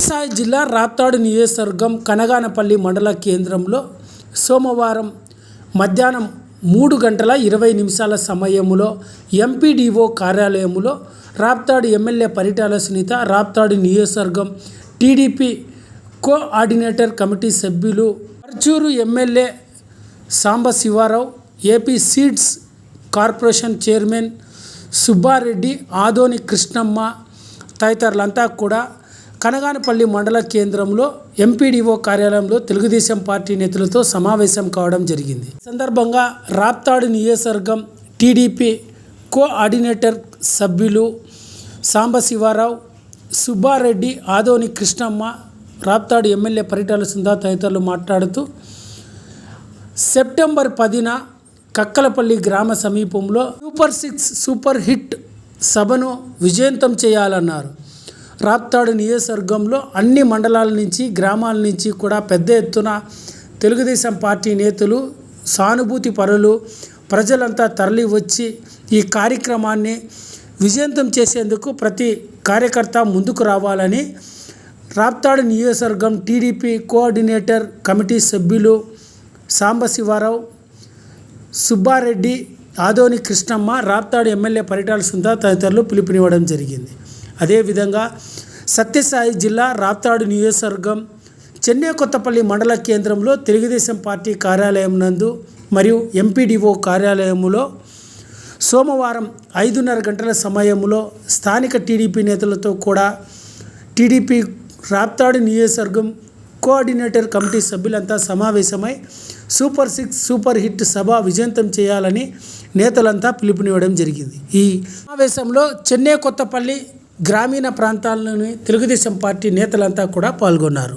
విజయసాయి జిల్లా రాప్తాడు నియోజకవర్గం కనగానపల్లి మండల కేంద్రంలో సోమవారం మధ్యాహ్నం మూడు గంటల ఇరవై నిమిషాల సమయములో ఎంపీడీఓ కార్యాలయములో రాప్తాడు ఎమ్మెల్యే పరిటాల సునీత రాప్తాడు నియోజకవర్గం టీడీపీ కోఆర్డినేటర్ కమిటీ సభ్యులు Parchur MLA Samba Sivarao AP seeds corporation chairman Subbareddy Adoni Krishnamma తదితరులంతా కూడా కనగానపల్లి మండల కేంద్రంలో ఎంపీడీఓ కార్యాలయంలో తెలుగుదేశం పార్టీ నేతలతో సమావేశం కావడం జరిగింది. ఈ సందర్భంగా రాప్తాడు నియోజకవర్గం టీడీపీ కోఆర్డినేటర్ సభ్యులు సాంబశివారావు సుబ్బారెడ్డి ఆదోని కృష్ణమ్మ రాప్తాడు ఎమ్మెల్యే పరిటాల సుందా తదితరులు మాట్లాడుతూ సెప్టెంబర్ పదిన కక్కలపల్లి గ్రామ సమీపంలో సూపర్ సిక్స్ సూపర్ హిట్ సభను విజయవంతం చేయాలన్నారు. రాప్తాడు నియోజకవర్గంలో అన్ని మండలాల నుంచి గ్రామాల నుంచి కూడా పెద్ద ఎత్తున తెలుగుదేశం పార్టీ నేతలు సానుభూతి పరులు ప్రజలంతా తరలి వచ్చి ఈ కార్యక్రమాన్ని విజయవంతం చేసేందుకు ప్రతి కార్యకర్త ముందుకు రావాలని రాప్తాడు నియోజకవర్గం టీడీపీ కోఆర్డినేటర్ కమిటీ సభ్యులు సాంబశివారావు సుబ్బారెడ్డి ఆదోని కృష్ణమ్మ రాప్తాడు ఎమ్మెల్యే పరిటాల సుందా తదితరులు పిలుపునివ్వడం జరిగింది. అదేవిధంగా సత్యసాయి జిల్లా రాప్తాడు నియోజకవర్గం చెన్నై కొత్తపల్లి మండల కేంద్రంలో తెలుగుదేశం పార్టీ కార్యాలయం నందు మరియు ఎంపీడీఓ కార్యాలయములో సోమవారం ఐదున్నర గంటల సమయంలో స్థానిక టీడీపీ నేతలతో కూడా టీడీపీ రాప్తాడు నియోజకవర్గం కోఆర్డినేటర్ కమిటీ సభ్యులంతా సమావేశమై సూపర్ సిక్స్ సూపర్ హిట్ సభ విజయంతం చేయాలని నేతలంతా పిలుపునివ్వడం జరిగింది. ఈ సమావేశంలో చెన్నై కొత్తపల్లి గ్రామీణ ప్రాంతాల్లోని తెలుగుదేశం పార్టీ నేతలంతా కూడా పాల్గొన్నారు.